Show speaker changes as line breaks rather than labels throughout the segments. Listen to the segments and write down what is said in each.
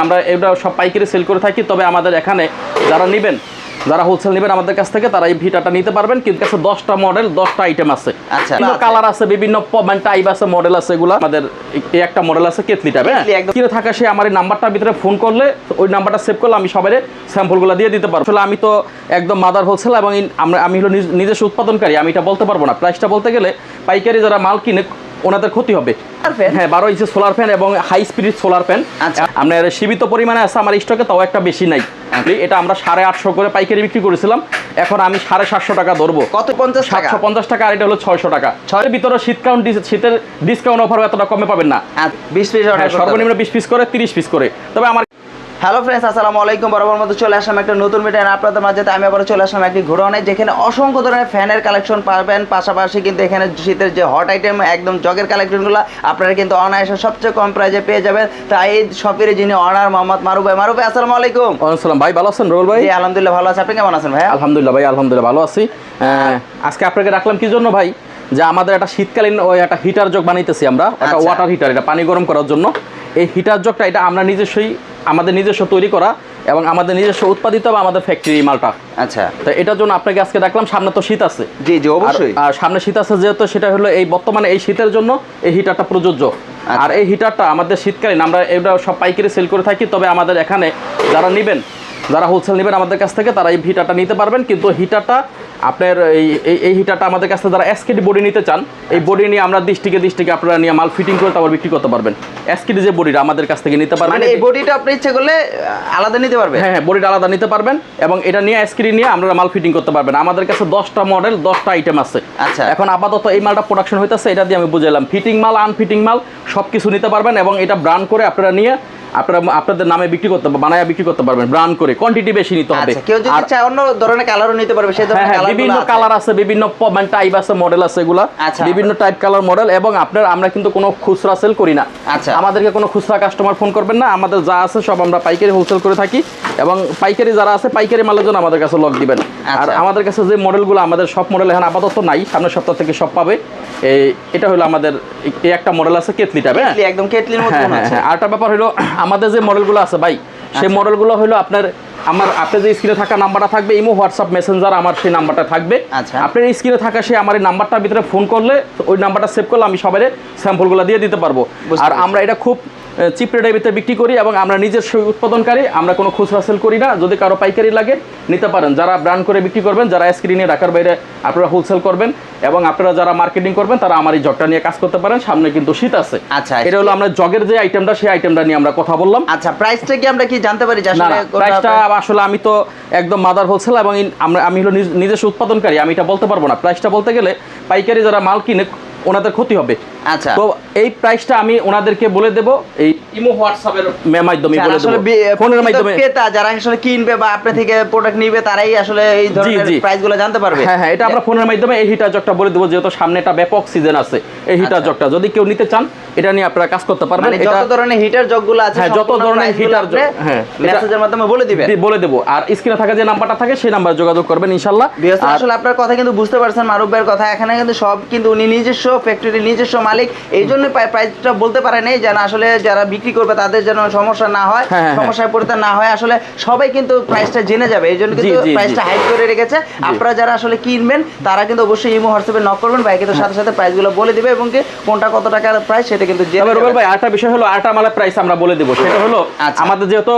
আমরা এটা সব পাইকারি সেল করে থাকি তবে আমাদের এখানে যারা নেবেন যারা হোলসেল নেবেন আমাদের কাছ থেকে তারা এই ভিটাটা নিতে পারবেন। কিন্তু কাছে দশটা মডেল দশটা আইটেম আছে।
আচ্ছা।
কালার আছে বিভিন্ন মানে টাইপ আছে মডেল আছে এগুলো। আমাদের এই একটা মডেল আছে কেতলি টাইপ হ্যাঁ? কিনে থাকা সে আমার এই নাম্বারটার ভিতরে ফোন করলে ওই নাম্বারটা সেভ করলে আমি সবাই স্যাম্পলগুলো দিয়ে দিতে পারব। আসলে আমি তো একদম মাদার হোলসেল এবং আমরা আমি হলো নিজস্ব উৎপাদনকারী আমি এটা বলতে পারব না। প্রাইসটা বলতে গেলে পাইকারি যারা মাল কিনে ওনাদের ক্ষতি হবে। হ্যাঁ বারো ইঞ্চি সোলার ফ্যান এবং হাই স্পিড সোলার ফ্যান। আপনার সীমিত পরিমাণে আছে আমার স্টকে তাও একটা বেশি নাই।
আচ্ছা।
এটা আমরা সাড়ে আটশো করে পাইকারি বিক্রি করেছিলাম। এখন আমি সাড়ে সাতশো টাকা ধরবো।
কত পঞ্চাশ
সাতশো পঞ্চাশ টাকা আর এটা হলো ছয়শো টাকা। ছয়ের ভিতরে শীতকাউন্ট শীতের ডিসকাউন্ট অফার এতটা কমে পাবেন না।
আচ্ছা, বিশ পিস
হ্যাঁ সর্বনিম্ন বিশ পিস করে তিরিশ পিস করে। তবে আমার
হ্যালো ফ্রেন্ডস আসসালামু আলাইকুম। বরাবর মতো চলে আসলাম একটা নতুন ভিডিও আপনাদের মাঝে আমি আবার চলে আসলাম একটি ঘোরানে যেখানে অসংখ্য ধরনের ফ্যানের কালেকশন পাবেন। পাশাপাশি কিন্তু এখানে শীতের যে হট আইটেম একদম জগের কালেকশনগুলো আপনারা কিন্তু অনায়াসে সবচেয়ে কম প্রাইজে পেয়ে যাবেন। তাই এই শপের যিনি অনার মোহাম্মদ মারুফ ভাই। মারুফ ভাই আসসালামু আলাইকুম।
আসসালাম। ভাই ভালো আছেন রোল ভাই?
আলহামদুলিল্লাহ ভালো আছে। আপনি কেমন আছেন ভাই
আলহামদুলিল্লাহ ভাই আলহামদুলিল্লাহ ভালো আছি। আজকে আপনাকে রাখলাম কি জন্য ভাই? যে আমাদের একটা শীতকালীন ওই একটা হিটার জগ বানাইতেছি আমরা। একটা
আচ্ছা।
ওয়াটার হিটার এটা পানি গরম করার জন্য। এই হিটার জগটা এটা আমরা নিজস্বই আমাদের নিজস্ব তৈরি করা এবং আমাদের নিজস্ব উৎপাদিত বা আমাদের ফ্যাক্টরি মালটা।
আচ্ছা।
তো এটার জন্য আপনাকে আজকে দেখলাম সামনে তো শীত আছে।
জি জি অবশ্যই।
আর- সামনে শীত আছে যেহেতু সেটা হলো এই বর্তমানে এই শীতের জন্য এই হিটারটা প্রযোজ্য।
আচ্ছা।
আর এই হিটারটা আমাদের শীতকালীন আমরা এটা সব পাইকারি সেল করে থাকি তবে আমাদের এখানে যারা নেবেন যারা হোলসেল নেবেন আমাদের কাছ থেকে তারা এই হিটারটা নিতে পারবেন। কিন্তু হিটারটা আপনার এই এই- হিটারটা আমাদের কাছ থেকে যারা এসকেডি বডি নিতে চান এই বডি নিয়ে আমরা দৃষ্টিকে দৃষ্টিকে আপনারা নিয়ে মাল ফিটিং করে তারপর বিক্রি করতে পারবেন। এসকেডি যে বডিটা আমাদের কাছ থেকে নিতে পারবেন
মানে এই বডিটা আপনি ইচ্ছে করলে আলাদা নিতে পারবেন?
হ্যাঁ হ্যাঁ বডিটা আলাদা নিতে পারবেন এবং এটা নিয়ে স্ক্রিন নিয়ে আমরা মাল ফিটিং করতে পারবেন। আমাদের কাছে দশটা মডেল দশটা আইটেম আছে।
আচ্ছা।
এখন আপাতত এই মালটা প্রোডাকশন হইতেছে এটা দিয়ে আমি বুঝাইলাম। ফিটিং মাল আনফিটিং মাল সব কিছু নিতে পারবেন এবং এটা ব্রান্ড করে আপনারা নিয়ে আপনারা আপনাদের নামে বিক্রি করতে বানায় বিক্রি করতে পারবেন ব্রান্ড করে কোয়ান্টিটি বেশি নিতে হবে।
আচ্ছা কেউ যদি চায় অন্য ধরনের কালারও নিতে পারবে সেই
হ্যাঁ
ধরনের
হ্যাঁ
কালার
বিভিন্ন কালার আছে বিভিন্ন মানে টাইপ আছে মডেল আছে এগুলা।
আচ্ছা।
বিভিন্ন টাইপ কালার মডেল এবং আপনার আমরা কিন্তু কোনো খুচরা সেল করি না।
আচ্ছা।
আমাদেরকে কোনো খুচরা কাস্টমার ফোন করবেন না আমাদের যা আছে সব আমরা পাইকারি হোলসেল করে থাকি এবং পাইকারি যারা আছে পাইকারি মালের জন্য আমাদের কাছে লক দিবেন। আর
আচ্ছা।
আমাদের কাছে যে মডেলগুলো আমাদের সব মডেল এখন আপাতত নাই সামনের সপ্তাহ থেকে সব পাবে। এই এটা হলো আমাদের এই- একটা মডেল আছে হ্যাঁ?
একদম কেটলির মতো
হ্যাঁ
মনে
হ্যাঁ
হচ্ছে
হ্যাঁ আরেকটা ব্যাপার হলো আমাদের যে মডেলগুলো আছে ভাই সেই
আচ্ছা।
মডেলগুলো হলো আপনার আমার আপনার যে স্ক্রিনে থাকা নাম্বারটা থাকবে ইমো হোয়াটসঅ্যাপ মেসেঞ্জার আমার সেই নাম্বারটা থাকবে
আচ্ছা।
আপনার স্ক্রিনে থাকা সেই আমার এই নাম্বারটার ভিতরে ফোন করলে ওই নাম্বারটা সেভ করলে আমি সবাই স্যাম্পলগুলো দিয়ে দিতে পারব আর আমরা এটা খুব চিপ রেটের ভিতরে বিক্রি করি এবং আমরা নিজস্ব উৎপাদনকারী আমরা কোনো খুচরা সেল করি না। যদি কারও পাইকারি লাগে নিতে পারেন। যারা ব্র্যান্ড করে বিক্রি করবেন যারা স্ক্রিনে ঢাকার বাইরে আপনারা হোলসেল করবেন এবং আপনারা যারা মার্কেটিং করবেন তারা আমার এই জগটা নিয়ে কাজ করতে পারেন। সামনে কিন্তু শীত আছে।
আচ্ছা।
এটা হলো আমরা জগের যে আইটেমটা সেই আইটেমটা নিয়ে আমরা কথা বললাম।
আচ্ছা প্রাইসটা কি আমরা কি জানতে পারি আসলে
প্রাইসটা আসলে আমি তো একদম মাদার হোলসেল এবং আমরা আমি হলো নিজ- নিজস্ব উৎপাদনকারী আমি এটা বলতে পারব না। প্রাইসটা বলতে গেলে পাইকারি যারা মাল কিনে ওনাদের ক্ষতি হবে।
আচ্ছা।
তো এই প্রাইসটা আমি ওনাদেরকে বলে দেব এই ইমো হোয়াটসঅ্যাপের মাধ্যমে বলে দেব। ফোনের মাধ্যমে।
ক্রেতা যারা আসলে কিনবে বা আপনার থেকে প্রোডাক্ট নিবে তারাই আসলে এই ধরনের প্রাইসগুলো জানতে পারবে।
হ্যাঁ হ্যাঁ এটা আমরা ফোনের মাধ্যমে এই হিটার জগটা বলে দেবো যেহেতু সামনে একটা ব্যাপক সিজন আছে। এই হিটার
আচ্ছা।
জগটা যদি কেউ নিতে চান এটা নিয়ে আপনারা কাজ করতে পারবেন।
মানে যত ধরনের হিটার জগগুলো আছে
হ্যাঁ, যত ধরনের জগ- হ্যাঁ,
মেসেজের মাধ্যমে বলে দিবেন।
বলে দেবো। আর স্ক্রিনে থাকা যে নাম্বারটা থাকে সেই নাম্বারে যোগাযোগ করবেন আর-
আসলে আপনার কথা কিন্তু বুঝতে পারছেন মারুফ ভাইয়ের কথা এখানে কিন্তু সব কিন্তু উনি নিজস্ব ফ্যাক্টরির নিজস্ব মালিক এই জন্য প্রাইসটা বলতে পারে নাই যেন আসলে যারা বিক্রি করবে তাদের যেন সমস্যা না হয়
হ্যাঁ, হ্যাঁ,
সমস্যায় পড়তে না হয়। আসলে সবাই কিন্তু প্রাইসটা জেনে যাবে এই জন্য কিন্তু। প্রাইসটা হাইড করে রেখেছে। আপনারা যারা আসলে কিনবেন তারা কিন্তু অবশ্যই ইমো হোয়াটসঅ্যাপে নক করবেন ভাই কিন্তু সাথে সাথে প্রাইসগুলো বলে দিবে এবং কি কোনটা কত টাকার প্রাইস সেটা কিন্তু জেনে
রুবেল ভাই আরেকটা বিষয় হলো আটা মালের প্রাইস আমরা বলে দেবো। সেটা হলো
আচ্ছা।
আমাদের যেহেতু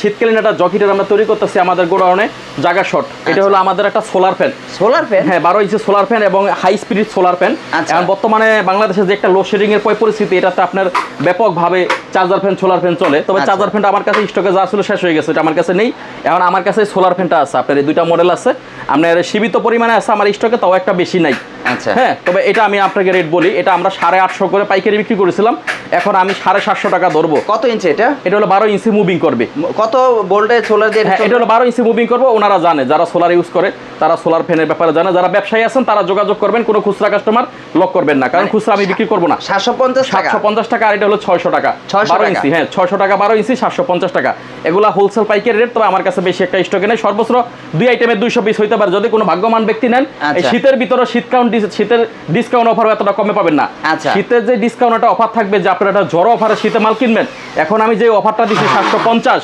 শীতকালীন একটা জকিটার আমরা তৈরি করতেছি আমাদের গোডাউনে জায়গা শর্ট এটা
আচ্ছা।
হলো আমাদের একটা সোলার ফ্যান
সোলার ফ্যান
হ্যাঁ বারো ইঞ্চি সোলার ফ্যান এবং হাই স্পিড সোলার ফ্যান
আচ্ছা।
এখন বর্তমানে বাংলাদেশে যে একটা লোডশেডিং এর পরিস্থিতি এটাতে আপনার ব্যাপকভাবে চার্জার ফ্যান সোলার ফ্যান চলে। তবে
আচ্ছা।
চার্জার ফ্যানটা আমার কাছে স্টকে যা ছিল শেষ হয়ে গেছে এটা আমার কাছে নেই। এখন আমার কাছে সোলার ফ্যানটা আছে। আপনার এই দুইটা মডেল আছে। আপনার সীমিত পরিমাণে আছে আমার স্টকে তাও একটা বেশি নাই।
আচ্ছা।
হ্যাঁ তবে এটা আমি আপনাকে রেট বলি। এটা আমরা সাড়ে আটশো করে পাইকারি বিক্রি করেছিলাম। এখন আমি সাড়ে সাতশো টাকা ধরবো।
কত ইঞ্চি এটা?
এটা হলো বারো ইঞ্চি মুভিং করবে।
কত ভোল্টে সোলার দিয়ে
হ্যাঁ এটা হলো বারো ইঞ্চি মুভিং করব। ওনারা জানে যারা সোলার ইউজ করে তারা সোলার ফ্যানের ব্যাপারে জানে যারা ব্যবসায়ী আছেন তারা যোগাযোগ করবেন কোনো খুচরা কাস্টমার লক করবেন না। কারণ খুচরা আমি বিক্রি করব না।
সাতশো পঞ্চাশ টাকা?
সাতশো পঞ্চাশ টাকা আর এটা হলো ছয়শো টাকা।
600
বারো ইঞ্চি হ্যাঁ ছয়শো টাকা বারো ইঞ্চি সাতশো পঞ্চাশ টাকা। এগুলা হোলসেল পাইকারি রেট তবে আমার কাছে বেশি একটা স্টকে নেই। সর্বোচ্চ দুই আইটেমের দুইশো পিস হইতে পারে। যদি কোনো ভাগ্যবান ব্যক্তি নেন এই
আচ্ছা।
শীতের ভিতরে শীত কাউন্ট শীতের ডিসকাউন্ট অফার এতটা কমে পাবেন না।
আচ্ছা।
শীতের যে ডিসকাউন্ট একটা অফার থাকবে যে আপনারা একটা জড়ো অফারে শীতে মাল কিনবেন এখন আমি যে অফারটা দিচ্ছি সাতশো পঞ্চাশ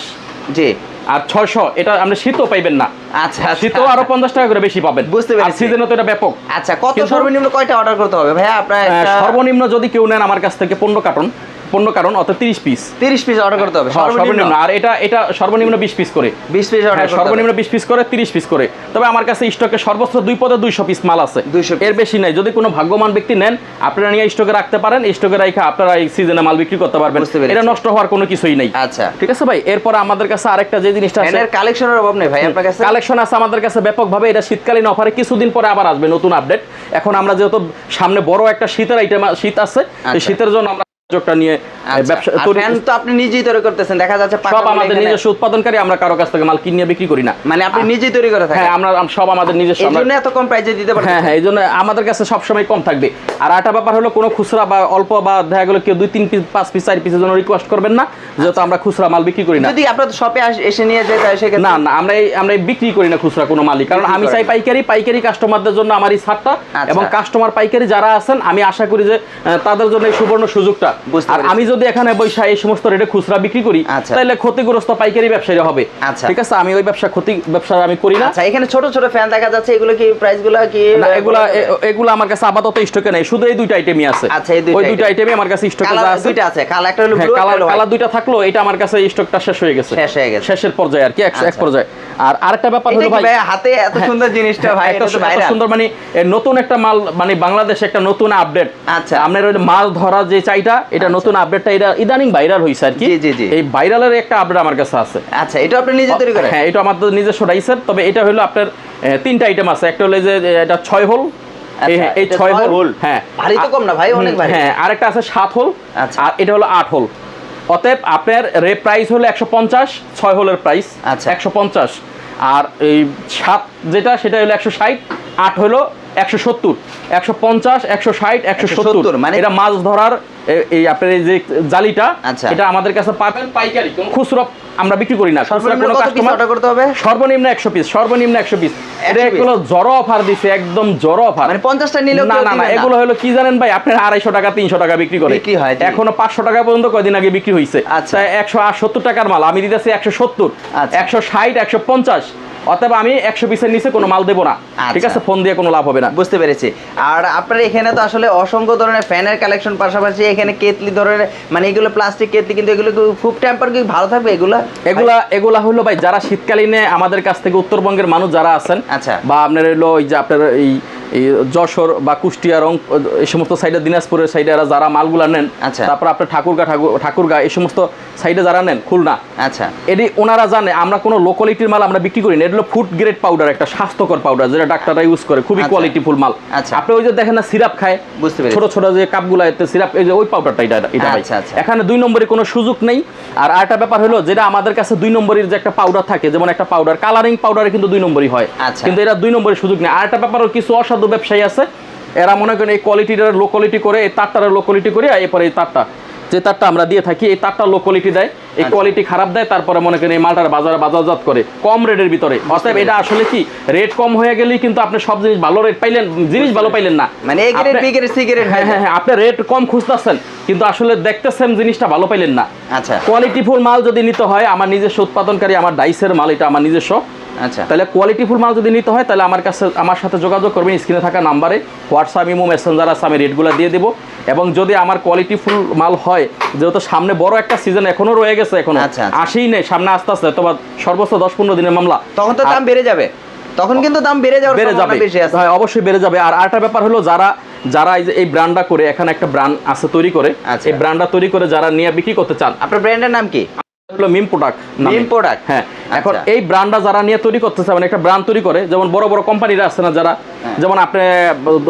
জি।
আর ছয়শো এটা আপনি শীতও পাইবেন না।
আচ্ছা
শীতও আরও পঞ্চাশ টাকা করে বেশি পাবেন।
বুঝতে পারছি।
আর সিজনে তো এটা ব্যাপক।
আচ্ছা কত সর্বনিম্ন কয়টা অর্ডার করতে হবে? ভাইয়া আপনার
সর্বনিম্ন যদি কেউ নেন আমার কাছ থেকে পনেরো কার্টন পনেরো কার্টন অর্থাৎ তিরিশ পিস
তিরিশ পিস অর্ডার করতে হবে
সর্বনিম্ন। আর এটা এটা সর্বনিম্ন বিশ পিস করে।
বিশ পিস অর্ডার
হ্যাঁ, সর্বনিম্ন বিশ পিস করে তিরিশ পিস করে। তবে আমার কাছে স্টকে সর্বোচ্চ দুই পদে দুইশো পিস মাল আছে।
200
এর বেশি নাই। যদি কোনো ভাগ্যবান ব্যক্তি নেন আপনারা নিয়ে স্টকে রাখতে পারেন। স্টকে রাখে আপনারা এই সিজনে মাল বিক্রি করতে পারবেন। এটা নষ্ট হওয়ার কোনো কিছুই নেই।
আচ্ছা।
ঠিক আছে ভাই? এরপর আমাদের কাছে আরেকটা যে জিনিসটা আছে
ফ্যানের কালেকশনের অভাব নেই ভাই আপনার কাছে?
কালেকশন আছে আমাদের কাছে ব্যাপকভাবে। এটা শীতকালীন অফারে কিছুদিন পরে আবার আসবে নতুন আপডেট এখন আমরা যেহেতু সামনে বড় একটা শীতের আইটেম শীত আছে।
আচ্ছা।
শীতের জন্য আমরা নিয়ে
আচ্ছা,
ব্যবসা
ফ্যান তো আপনি নিজেই তৈরি করতেছেন দেখা যাচ্ছে
সব আমাদের নিজস্ব উৎপাদনকারী আমরা কারও কাছ থেকে মাল কিনে বিক্রি করি না।
মানে আপনি নিজেই তৈরি করে থাকেন?
হ্যাঁ আমরা সব আমাদের নিজস্ব
এই জন্য এত কম প্রাইসে দিতে পারেন
হ্যাঁ হ্যাঁ এই জন্য আমাদের কাছে কম থাকবে। আর ব্যাপার হলো কোনো খুচরা বা অল্প বা দেখা গেলো কেউ দুই তিন পিস পাঁচ পিস চার পিসের জন্য রিকোয়েস্ট করবেন না যেহেতু আমরা খুচরা মাল বিক্রি করি না।
যদি আপনার শপে এসে নিয়ে যেতে হয় সেক্ষেত্রে
না না আমরা এই- আমরা বিক্রি করি না খুচরা কোনো মালিক কারণ আমি চাই। পাইকারি পাইকারি কাস্টমারদের জন্য আমার এই ছাড়টা
আচ্ছা।
এবং কাস্টমার পাইকারি যারা আছেন আমি আশা করি যে তাদের জন্য এই সুবর্ণ সুযোগটা আর আমি যদি এখানে বৈশা এই সমস্ত রেটে খুচরা বিক্রি করি
আচ্ছা।
তাহলে ক্ষতিগ্রস্ত পাইকারি ব্যবসায়ী হবে।
আচ্ছা।
ঠিক আছে? আমি ওই ব্যবসা ক্ষতি ব্যবসা আমি করি না।
আচ্ছা এখানে ছোট ছোট ফ্যান দেখা যাচ্ছে এগুলো কি প্রাইসগুলো কি
না এগুলা এগুলা আমার কাছে আপাতত স্টকে নেই। শুধু এই দুইটা আইটেমই আছে।
আচ্ছা, এই দুইটা
ওই দুইটা আইটেমই আমার কাছে স্টকে আছে।
দুইটা আছে কালার একটা হলো
হ্যাঁ
ব্লু
কালার কালার দুইটা থাকল এটা আমার কাছে স্টকটা শেষ হয়ে গেছে।
শেষ হয়ে গেছে।
শেষের পর্যায়ে আর কি এক এক। পর্যায়ে। আর আরেকটা ব্যাপার হলো ভাই
হাতে এত
হ্যাঁ,
সুন্দর জিনিসটা ভাই
সু- এত সুন্দর মানে নতুন একটা মাল মানে বাংলাদেশে একটা নতুন আপডেট
আচ্ছা।
আপনার ওই মাছ ধরা যে চাইটা এটা নতুন আপডেটটা এটা ইদানিং ভাইরাল হয়েছে আর কি
জি, জি, জি।
এই ভাইরালের একটা আপডেট আমার কাছে আছে
আচ্ছা এটা আপনি নিজে তৈরি করেন
হ্যাঁ এটা আমাদের নিজস্ব রাইসের তবে এটা হলো আপনার তিনটা আইটেম আছে একটা হলো যে এটা ছয় হোল
আচ্ছা,
এই- এই ছয় হোল
হোল।
হ্যাঁ
ভারী তো কম না ভাই, অনেক ভারী।
হ্যাঁ আরেকটা আছে সাত হোল
আচ্ছা।
আর এটা হলো আট হোল অতএব আপনার রে প্রাইস হলো একশো পঞ্চাশ ছয় হোলের প্রাইস
আচ্ছা।
একশো পঞ্চাশ আর এই সাত যেটা সেটা হলো একশো ষাট আট হলো একশো সত্তর একশো পঞ্চাশ একশো ষাট একশো
170
সত্তর
মানে-
এটা মাছ ধরার এই আপনার এই যে জালিটা
আচ্ছা।
এটা আমাদের কাছে পাবেন পাইকারি খুচরো আমরা বিক্রি করি না।
সর্বনিম্ন 100 পিস
সর্বনিম্ন
100
পিস জড়ো অফার দিছে একদম জড়ো অফার
টা
না না না এগুলো হলো কি জানেন ভাই আপনার 250 টাকা 300 টাকা বিক্রি করে।
কি হয়
এখনও 500 টাকা পর্যন্ত কয়দিন আগে বিক্রি হয়েছে
আচ্ছা।
170 টাকার মাল আমি দিতেছি 170 160 150 অথবা আমি একশো পিসের নিচে কোনো মাল দেবো না।
আচ্ছা।
ঠিক আছে? ফোন দিয়ে কোনো লাভ হবে না।
বুঝতে পেরেছি। আর আপনার এখানে তো আসলে অসংখ্য ধরনের ফ্যানের কালেকশন পাশাপাশি এখানে কেতলি ধরনের মানে এগুলো প্লাস্টিক কেতলি কিন্তু এগুলো খুব টেম্পার কি ভালো থাকবে এগুলা?
এগুলা এগুলা হলো ভাই যারা শীতকালীনে আমাদের কাছ থেকে উত্তরবঙ্গের মানুষ যারা আছেন
আচ্ছা।
বা আপনার হলো ওই যে আপনার এই এই যশোর বা কুষ্টিয়া রং এই সমস্ত সাইডে দিনাজপুরের সাইডে এরা যারা মালগুলা নেন
আচ্ছা।
তারপর আপনার ঠাকুরগা ঠাকুর ঠাকুরগা এই সমস্ত সাইডে যারা নেন খুলনা
আচ্ছা
এটি ওনারা জানে আমরা কোনো লো কোয়ালিটির মাল আমরা বিক্রি করি না এটা হলো ফুড গ্রেড পাউডার একটা স্বাস্থ্যকর পাউডার যেটা ডাক্তাররা ইউজ করে খুবই
আচ্ছা।
কোয়ালিটিফুল মাল
আচ্ছা।
আপনি ওই যে দেখেন না সিরাপ খায়
বুঝতে।
ছোট ছোট যে কাপগুলো এতে সিরাপ এই যে ওই পাউডারটা এটা এটা ভাই।
আচ্ছা, আচ্ছা।
এখানে দুই নম্বরে কোনো সুযোগ নেই আর আরেকটা ব্যাপার হলো যেটা আমাদের কাছে দুই নম্বরের যে একটা পাউডার থাকে যেমন একটা পাউডার কালারিং পাউডারে কিন্তু দুই নম্বরই হয়
আচ্ছা।
কিন্তু এটা দুই নম্বরের সুযোগ নেই আরেকটা ব্যাপারও কিছু অসাধু ব্যবসায়ী আছে এরা মনে করেন এই কোয়ালিটিটা লো কোয়ালিটি করে এই তারটার লো কোয়ালিটি করে এরপরে এই তারটা যে তারটা আমরা দিয়ে থাকি এই তারটা লো কোয়ালিটি দেয় এই
আচ্ছা।
কোয়ালিটি খারাপ দেয় তারপরে মনে করেন এই মালটার বাজারে বাজারজাত করে কম রেটের ভিতরে। অতএব এটা আসলে কি রেট কম হয়ে গেলেই কিন্তু আপনি সব জিনিস ভালো রেট পাইলেন জিনিস ভালো পাইলেন না।
মানে A grade B grade C grade
হ্যাঁ হ্যাঁ হ্যাঁ আপনি রেট কম খুঁজতেছেন কিন্তু আসলে দেখতেছেন জিনিসটা ভালো পাইলেন না।
আচ্ছা।
কোয়ালিটিফুল মাল যদি নিতে হয় আমার নিজস্ব উৎপাদনকারী আমার ডাইসের মাল এটা আমার নিজস্ব।
আচ্ছা।
তাহলে কোয়ালিটিফুল মাল যদি নিতে হয় তাহলে আমার কাছে আমার সাথে যোগাযোগ করবেন স্ক্রিনে থাকা নাম্বারে। হোয়াটসঅ্যাপ ইমো মেসেঞ্জার আছে আমি রেটগুলো দিয়ে দেবো। এবং যদি আমার কোয়ালিটিফুল মাল হয় যেহেতু সামনে বড় একটা সিজন এখনও রয়ে গেছে এখনও
আচ্ছা, আচ্ছা।
আসেই নেই সামনে আস্তে আস্তে তোমার সর্বোচ্চ দশ পনেরো দিনের মামলা।
তখন তো দাম বেড়ে যাবে। তখন কিন্তু দাম বেড়ে যাওয়ার
বেড়ে যাবে। হ্যাঁ অবশ্যই বেড়ে যাবে। আর আরেকটা ব্যাপার হলো যারা যারা এই যে এই ব্র্যান্ডটা করে এখানে একটা ব্র্যান্ড আছে তৈরি করে
আচ্ছা।
এই ব্র্যান্ডটা তৈরি করে যারা নিয়ে বিক্রি করতে চান
আপনার ব্র্যান্ডের নাম কি?
হলো মিম প্রোডাক্ট
মিম product?
হ্যাঁ এখন
আচ্ছা।
এই ব্র্যান্ডটা যারা নিয়ে তৈরি করতেছে মানে একটা ব্র্যান্ড তৈরি করে যেমন বড় বড় কোম্পানিরা আছে না যারা
হ্যাঁ।
যেমন আপনি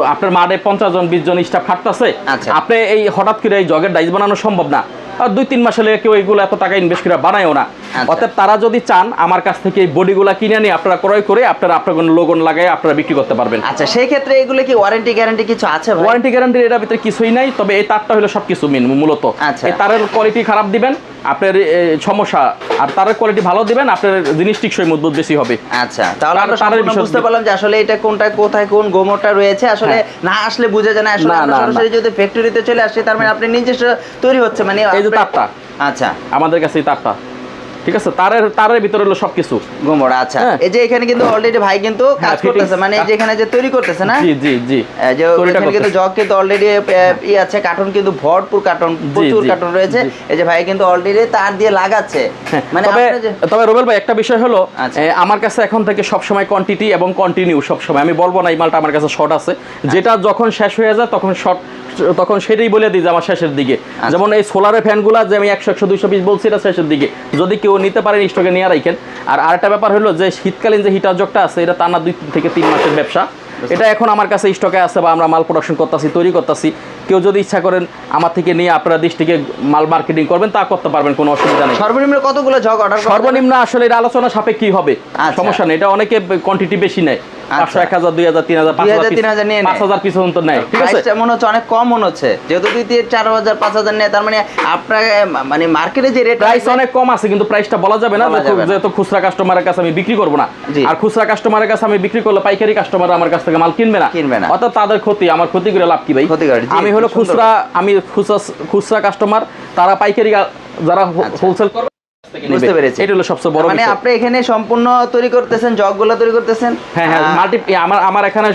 আপনার মাঠে পঞ্চাশ জন বিশ জন স্টাফ খাটতেছে
আচ্ছা।
আপনি এই হঠাৎ করে এই জগের ডাইস বানানো সম্ভব না আর দুই তিন মাসে লেগে কেউ এগুলো এত টাকা ইনভেস্ট করে বানায়ও না
আচ্ছা।
অতএব তারা যদি চান আমার কাছ থেকে এই বডিগুলা কিনে নিয়ে আপনারা ক্রয় করে আপনারা আপনার কোনো লোগন লাগাই আপনারা বিক্রি করতে পারবেন
আচ্ছা সেই ক্ষেত্রে এগুলো কি ওয়ারেন্টি গ্যারান্টি কিছু আছে
ওয়ারেন্টি গ্যারান্টির এটার ভিতরে কিছুই নাই তবে এই তারটা হলো সব কিছু মেন মূলত
আচ্ছা।
এই তারের কোয়ালিটি খারাপ দিবেন আপনার সমস্যা আর তারের কোয়ালিটি ভালো দিবেন আপনার জিনিস টিকসই মজবুত বেশি হবে
আচ্ছা তাহলে আমরা
তার- তারের
বুঝতে পারলাম যে আসলে এটা কোনটা কোথায় কোন গোমরটা রয়েছে আসলে
হ্যাঁ।
না আসলে বুঝে যায় না আসলে। সরাসরি যদি ফ্যাক্টরিতে চলে আসি তার মানে আপনি নিজস্ব তৈরি হচ্ছে মানে
যে তারটা
আচ্ছা।
আমাদের কাছে এই তারটা ঠিক আছে? তারের তারের ভিতরে হলো সবকিছু।
আচ্ছা।
হ্যাঁ।
এই যে এখানে কিন্তু অলরেডি ভাই কিন্তু কাজ
হ্যাঁ,
করতেছে মানে এই যে এখানে যে তৈরি করতেছে না?
জি জি জি।
এই যে এখানে কিন্তু। জগ কিন্তু অলরেডি ই আছে কার্টন কিন্তু ভরপুর কার্টন প্রচুর কার্টন রয়েছে। এই যে ভাই কিন্তু অলরেডি তার দিয়ে লাগাচ্ছে। মানে
তবে তবে রুবেল ভাই একটা বিষয় হলো
আচ্ছা।
আমার কাছে এখন থেকে সব সময় কোয়ান্টিটি এবং কন্টিনিউ সব সময় আমি বলব না এই মালটা আমার কাছে শর্ট আছে।
আচ্ছা।
যেটা যখন শেষ হয়ে যায় তখন শর্ট তখন সেটাই বলে দিই যে আমার শেষের দিকে।
আচ্ছা।
যেমন এই সোলারের ফ্যানগুলো যে আমি একশো একশো দুইশো পিস বলছি এটা শেষের দিকে। যদি কেউ নিতে পারেন স্টকে নিয়ে রাখেন। আর আরেকটা ব্যাপার হলো যে শীতকালীন যে হিটার জগটা আছে এটা টানা দুই থেকে তিন মাসের ব্যবসা। এটা এখন আমার কাছে স্টকে আছে বা আমরা মাল প্রোডাকশন করতেছি তৈরি করতেছি। কেউ যদি ইচ্ছা করেন আমার থেকে নিয়ে আপনারা দেশ থেকে মাল মার্কেটিং করবেন তা করতে পারবেন কোনো অসুবিধা নেই।
সর্বনিম্ন কতগুলো জগ অর্ডার
সর্বনিম্ন আসলে এটা আলোচনা সাপেক্ষে হবে।
আচ্ছা।
সমস্যা নেই এটা অনেকে কোয়ান্টিটি বেশি নেয়। পাঁচশো
আচ্ছা।
এক হাজার দুই হাজার তিন হাজার পাঁচ
2000,
হাজার
নিয়ে
পাঁচ হাজার পিস পর্যন্ত নেয়। ঠিক আছে?
মনে হচ্ছে অনেক কম মনে হচ্ছে। যেহেতু দুই তিন চার হাজার পাঁচ হাজার নেয় তার মানে আপনার মানে মার্কেটে যে রেট
প্রাইস অনেক কম আছে কিন্তু প্রাইসটা বলা যাবে না।
বলা
যে-
যাবে না।
যেহেতু খুচরা কাস্টমারের কাছে আমি বিক্রি করব না। আর খুচরা কাস্টমারের কাছে আমি বিক্রি করলে পাইকারি কাস্টমার আমার কাছ থেকে মাল কিনবে না।
কিনবে না।
অর্থাৎ তাদের ক্ষতি আমার ক্ষতি করে লাভ কি ভাই?
ক্ষতি করে,
আমি হলো খুচরা আমি খুচরা খুচরা কাস্টমার তারা পাইকারি যারা
আচ্ছা।
হোলসেল করবে থেকে
বুঝতে পেরেছি।
এটা হলো সবচেয়ে বড়
মানে আপনি এখানে সম্পূর্ণ তৈরি করতেছেন জগগুলো তৈরি করতেছেন?
হ্যাঁ হ্যাঁ মাল্টি আমার আমার এখানে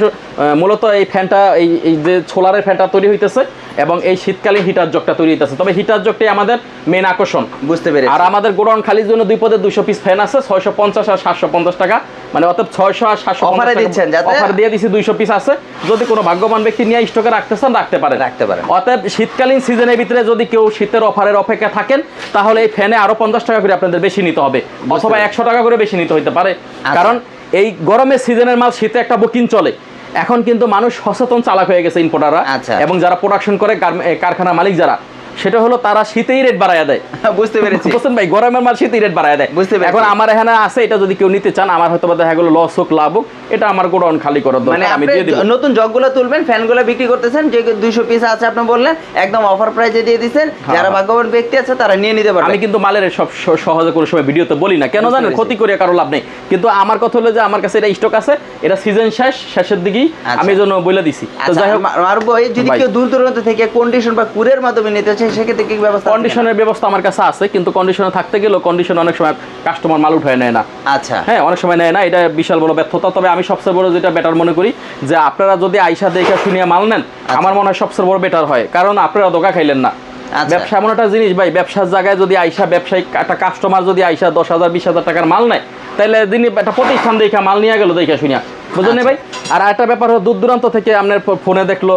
মূলত এই ফ্যানটা এই এই যে সোলারের ফ্যানটা তৈরি হইতেছে এবং এই শীতকালীন হিটার জগটা তৈরি হইতেছে। তবে হিটার জগটাই আমাদের মেন আকর্ষণ।
বুঝতে পেরেছি।
আর আমাদের গোডাউন খালির জন্য দুই পদে দুইশো পিস ফ্যান আছে ছয়শো পঞ্চাশ আর সাতশো পঞ্চাশ টাকা। মানে অর্থাৎ ছয়শো আর সাতশো
এ দিচ্ছেন যাতে-
অফার দিয়ে দিছি দুইশো পিস আছে। যদি কোনো ভাগ্যবান ব্যক্তি নিয়ে স্টকে রাখতে চান রাখতে পারে
রাখতে পারেন।
অতএব শীতকালীন সিজনের ভিতরে যদি কেউ শীতের অফারের অপেক্ষা থাকেন তাহলে এই ফ্যানে আরও পঞ্চাশ টাকা করে আপনাদের বেশি নিতে হবে। অথবা একশো টাকা করে বেশি নিতে হইতে পারে।
আচ্ছা।
কারণ এই গরমের সিজনের মাল শীতে একটা বুকিং চলে। এখন কিন্তু মানুষ সচেতন চালাক হয়ে গেছে ইম্পোর্টাররা
আচ্ছা।
এবং যারা প্রোডাকশন করে কারখানা কারখানার মালিক যারা সেটা হলো তারা শীতেই রেট বাড়ায় দেয়।
বুঝতে পেরেছি।
বুঝছেন ভাই? গরমের মাল শীতেই রেট বাড়ায় দেয়।
বুঝতে পেরেছি।
এখন আমার এখানে আছে এটা যদি কেউ নিতে চান আমার হয়তো দেখা গেলো লস হোক লাভ হোক এটা আমার গোডাউন খালি করার
মানে
দরকার আমি দিয়ে দিব।
নতুন জগগুলো তুলবেন ফ্যানগুলো বিক্রি করতেছেন যে দুইশো পিস আছে আপনি বললেন একদম অফার প্রাইসে দিয়ে দিচ্ছেন
হ্যাঁ,
যারা
হ্যাঁ।
ভাগ্যবান ব্যক্তি আছে তারা নিয়ে নিতে পারবে।
আমি কিন্তু মালের সব সহজে কোনো সময় ভিডিওতে বলি না কেন জানেন? ক্ষতি করে কারও লাভ নেই। কিন্তু আমার কথা হলো যে আমার কাছে এটা স্টক আছে এটা সিজন শেষ শেষের দিকেই
আচ্ছা।
আমি জন্য বলে দিছি। তো
আচ্ছা
যাই হোক
আর যদি কেউ দূর দূরান্ত থেকে কন্ডিশন বা কুরের মাধ্যমে নিতে সেক্ষেত্রে কি ব্যবস্থা
কন্ডিশনের ব্যবস্থা আমার কাছে আছে কিন্তু কন্ডিশনে থাকতে গেলেও কন্ডিশন অনেক সময় কাস্টমার মাল উঠায় নেয় না।
আচ্ছা।
হ্যাঁ অনেক সময় নেয় না এটা বিশাল বড় ব্যর্থতা। তবে আমি সবচেয়ে বড় যেটা বেটার মনে করি যে আপনারা যদি আইসা দেখে শুনিয়ে মাল নেন আমার মনে হয় সবচেয়ে বড় বেটার হয়। কারণ আপনারা ধোকা খাইলেন না।
আচ্ছা।
ব্যবসা এমন একটা জিনিস ভাই ব্যবসার জায়গায় যদি আইসা ব্যবসায়িক একটা কাস্টমার যদি আইসা দশ হাজার বিশ হাজার টাকার মাল নেয় তাহলে দিনই একটা প্রতিষ্ঠান দেখা মাল নিয়ে গেল দেখে শুনিয়া। বুঝলেন
আচ্ছা।
ভাই? আর একটা ব্যাপার হলো দূর দূরান্ত থেকে আপনার ফোনে দেখল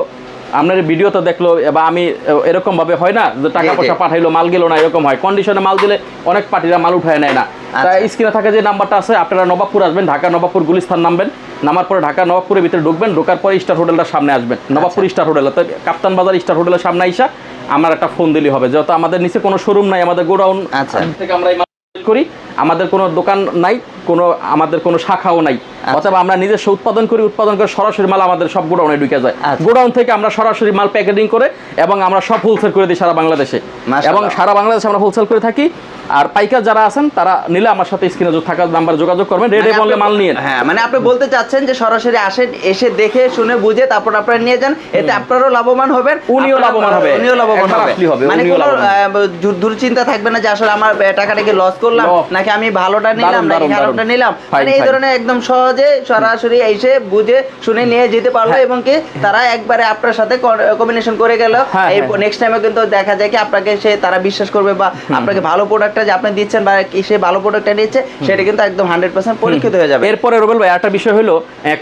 আপনার ভিডিও ভিডিওতে দেখল বা আমি এরকম ভাবে হয় না যে টাকা। পয়সা পাঠাইলো মাল গেলো না এরকম হয় কন্ডিশনে মাল দিলে অনেক পার্টিরা মাল উঠায় নেয় না
আচ্ছা।
তাই স্ক্রিনে থাকা যে নাম্বারটা আছে আপনারা নবাবপুর আসবেন ঢাকা নবাবপুর গুলিস্তান নামবেন নামার পরে ঢাকা নবাবপুরের ভিতরে ঢুকবেন ঢোকার পরে স্টার হোটেলটার সামনে আসবেন নবাবপুর
আচ্ছা।
স্টার হোটেল তো কাপ্তান বাজার স্টার হোটেলের সামনে আইসা আমার একটা ফোন দিলেই হবে যেহেতু আমাদের নিচে কোনো শোরুম নাই আমাদের গোডাউন
আচ্ছা।
থেকে আমরা করি আমাদের কোনো দোকান নাই কোনো আমাদের কোনো শাখাও নাই।
আচ্ছা।
অথবা আমরা নিজস্ব উৎপাদন করি উৎপাদন করে সরাসরি মাল আমাদের সব গোডাউনে ঢুকে যায়।
আচ্ছা।
গোডাউন থেকে আমরা সরাসরি মাল প্যাকেটিং করে এবং আমরা সব হোলসেল করে দিই সারা বাংলাদেশে। এবং সারা বাংলাদেশে আমরা হোলসেল করে থাকি। আর পাইকার যারা আছেন তারা নিলে আমার সাথে স্ক্রিনে থাকা নাম্বার যোগাযোগ করবেন রেডে
মানে
বললে
আপনি-
মাল নিয়ে
হ্যাঁ মানে আপনি বলতে চাচ্ছেন যে সরাসরি আসেন এসে দেখে শুনে বুঝে তারপর আপনারা নিয়ে যান। এতে আপনারাও লাভবান হবেন
উনিও লাভবান হবে।
উনিও লাভবান হবে। মানে কোনো দুশ্চিন্তা থাকবে না যে আসলে আমার টাকাটাকে লস করলাম নাকি আমি ভালোটা নিলাম নাকি
দারুণ।
নিলাম। মানে এই ধরনের একদম সহজে সরাসরি এসে বুঝে শুনে নিয়ে যেতে পারবে
হ্যাঁ।
এবং কি তারা একবারে আপনার সাথে কম্বিনেশন করে গেল। এই। নেক্সট টাইমে কিন্তু দেখা যায় কি আপনাকে সে তারা বিশ্বাস করবে বা আপনাকে ভালো প্রোডাক্টটা যে আপনি দিচ্ছেন বা কি সে ভালো প্রোডাক্টটা নিচ্ছে সেটা কিন্তু একদম হান্ড্রেড পার্সেন্ট পরীক্ষিত হয়ে যাবে।
এরপরে রুবেল ভাই একটা বিষয় হলো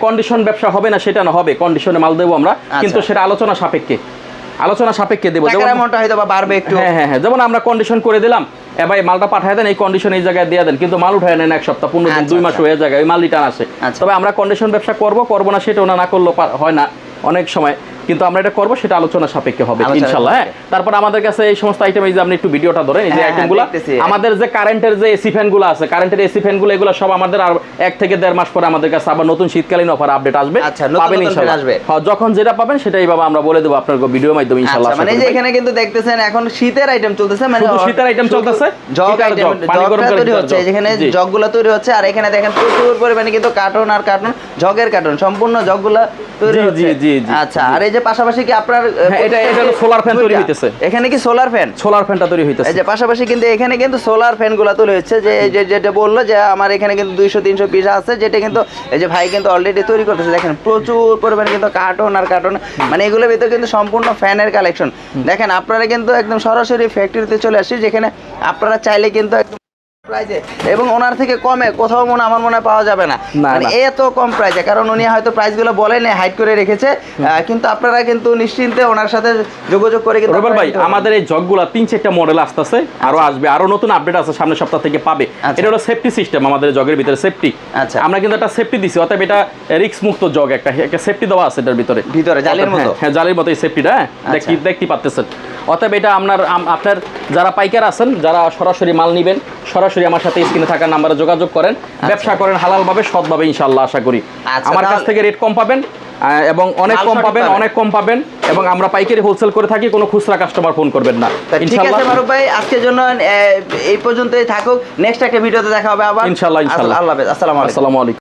কন্ডিশন ব্যবসা হবে না সেটা না হবে কন্ডিশনে মাল দেবো আমরা কিন্তু সেটা আলোচনা সাপেক্ষে। আলোচনা সাপেক্ষে দেবো
টাকার
যেমন-
অ্যামাউন্টটা হয়তো বা বাড়বে একটু
হ্যাঁ হ্যাঁ হ্যাঁ যেমন আমরা কন্ডিশন করে দিলাম এ ভাই মালটা পাঠায় দেন এই কন্ডিশন এই জায়গায় দিয়ে দেন কিন্তু মাল উঠায় নেন এক সপ্তাহ পনেরো দিন
আচ্ছা,
দুই মাস
আচ্ছা।
হয়ে যায় ওই মাল রিটার্ন আসে
আচ্ছা।
তবে আমরা কন্ডিশন ব্যবসা করব করব না সেটা ওনা না করলেও হয় না অনেক সময় কিন্তু আমরা এটা করব সেটা আলোচনা সাপেক্ষে হবে ইনশাল্লাহ হ্যাঁ। তারপর আমাদের কাছে এই সমস্ত আইটেম এই যে আপনি একটু ভিডিওটা ধরেন এই যে
হ্যাঁ, হ্যাঁ,
আইটেমগুলো আমাদের যে কারেন্টের যে এসি ফ্যানগুলো আছে কারেন্টের এসি ফ্যানগুলো এগুলো সব আমাদের আর এক থেকে দেড় মাস পরে আমাদের কাছে আবার নতুন শীতকালীন অফার আপডেট আসবে
আচ্ছা,
পাবেন ইনশাল্লাহ। হ্যাঁ, যখন যেটা পাবেন সেটাই বাবা আমরা বলে দেবো আপনার ভিডিওর মাধ্যমে ইনশাল্লাহ
আচ্ছা, মানে এই যে এখানে কিন্তু দেখতেছেন এখন শীতের আইটেম চলতেছে মানে
শীতের
শুধু
চলতেছে,
জগ আইটেম তৈরি হচ্ছে। যেখানে। জগগুলো তৈরি হচ্ছে আর এখানে দেখেন প্রচুর পরিমাণে কিন্তু কার্টন আর কার্টন জগের কার্টন সম্পূর্ণ জগগুলো তৈরি হচ্ছে
জি, জি, জি,
আচ্ছা আর এই যে পাশাপাশি কি আপনার
হ্যাঁ, এটা- এটা solar fan তৈরি। হইতেছে।
এখানে কি সোলার ফ্যান
সোলার ফ্যানটা তৈরি হইতেছে
এই যে পাশাপাশি কিন্তু এখানে কিন্তু সোলার ফ্যানগুলা তৈরি হচ্ছে যে এই যে যেটা বলল যে আমার এখানে কিন্তু দুইশো তিনশো পিস আছে যেটা কিন্তু এই যে ভাই কিন্তু অলরেডি তৈরি করতেছে দেখেন প্রচুর পরিমাণে কিন্তু কার্টন আর কার্টন মানে এগুলোর ভিতরে কিন্তু সম্পূর্ণ ফ্যানের কালেকশন দেখেন আপনারা কিন্তু একদম সরাসরি ফ্যাক্টরিতে চলে আসছি যেখানে আপনারা চাইলে কিন্তু একদম এবং ওনার থেকে কমে কোথাও মনে আমার মনে পাওয়া যাবে না। মানে এত কম প্রাইজে কারণ উনি হয়তো প্রাইসগুলো বলেন হাইড করে রেখেছে। কিন্তু আপনারা কিন্তু নিশ্চিন্তে ওনার সাথে যোগাযোগ করে কিন্তু
রবেল ভাই আমাদের এই জগগুলা তিন চারটা মডেল আসতেছে আরও আসবে আরও নতুন আপডেট আছে সামনের সপ্তাহ থেকে পাবে।
আচ্ছা।
এটা হলো সেফটি সিস্টেম আমাদের জগের ভিতরে সেফটি
আচ্ছা।
আমরা কিন্তু একটা সেফটি দিছি অতএব এটা রিস্ক মুক্ত জগ একটা একটা সেফটি দেওয়া আছে এটার ভিতরে।
ভিতরে, জালির মতো?
হ্যাঁ, হ্যাঁ জালির মতো এই সেফটিটা হ্যাঁ দেখতে
আচ্ছা।
দেখতে পাচ্ছেন অতএব এটা আপনার আপনার যারা পাইকার আছেন যারা সরাসরি মাল নিবেন সরাসরি আমার সাথে স্ক্রিনে থাকা নাম্বারে যোগাযোগ করেন। ব্যবসা করেন হালালভাবে সৎভাবে ইনশাল্লাহ আশা করি।
আচ্ছা,
আমার কাছ থেকে রেট কম পাবেন এবং অনেক কম পাবেন। অনেক কম পাবেন এবং আমরা পাইকারি হোলসেল করে থাকি কোনো খুচরা কাস্টমার ফোন করবেন না।
আছে মারুফ ভাই আজকের জন্য এই পর্যন্তই থাকুক। নেক্সট একটা ভিডিওতে দেখা হবে আবার।
ইনশাল্লাহ, ইনশাল্লাহ।
আল্লাহ হাফেজ
আসসালামু আলাইকুম।